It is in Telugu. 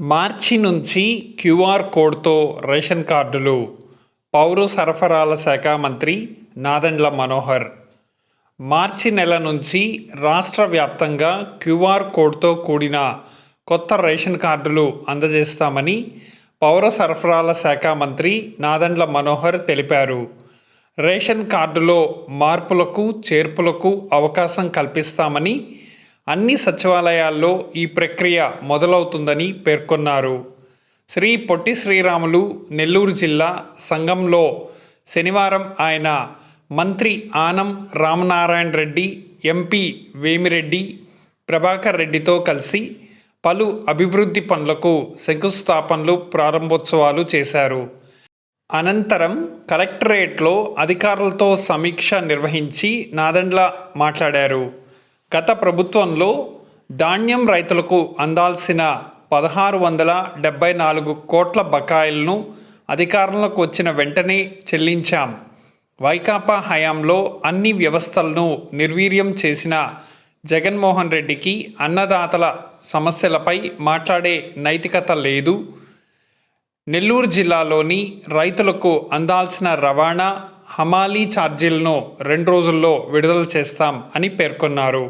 మార్చి నుంచి క్యూఆర్ కోడ్తో రేషన్ కార్డులు పౌర సరఫరాల శాఖ మంత్రి నాదెండ్ల మనోహర్. మార్చి నెల నుంచి రాష్ట్ర వ్యాప్తంగా క్యూఆర్ కోడ్తో కూడిన కొత్త రేషన్ కార్డులు అందజేస్తామని పౌర సరఫరాల శాఖ మంత్రి నాదెండ్ల మనోహర్ తెలిపారు. రేషన్ కార్డులో మార్పులకు చేర్పులకు అవకాశం కల్పిస్తామని అన్ని సచివాలయాల్లో ఈ ప్రక్రియ మొదలవుతుందని పేర్కొన్నారు. శ్రీ పొట్టి శ్రీరాములు నెల్లూరు జిల్లా సంఘంలో శనివారం ఆయన మంత్రి ఆనం రామనారాయణ రెడ్డి ఎంపీ వేమిరెడ్డి ప్రభాకర్ రెడ్డితో కలిసి పలు అభివృద్ధి పనులకు శంకుస్థాపనలు ప్రారంభోత్సవాలు చేశారు. అనంతరం కలెక్టరేట్లో అధికారులతో సమీక్ష నిర్వహించి నాదండ్ల మాట్లాడారు. గత ప్రభుత్వంలో ధాన్యం రైతులకు అందాల్సిన పదహారు వందల డెబ్బై నాలుగు కోట్ల బకాయిలను అధికారంలోకి వచ్చిన వెంటనే చెల్లించాం. వైకాపా హయాంలో అన్ని వ్యవస్థలను నిర్వీర్యం చేసిన జగన్మోహన్ రెడ్డికి అన్నదాతల సమస్యలపై మాట్లాడే నైతికత లేదు. నెల్లూరు జిల్లాలోని రైతులకు అందాల్సిన రవాణా హమాలీ ఛార్జీలను రెండు రోజుల్లో విడుదల చేస్తాం అని పేర్కొన్నారు.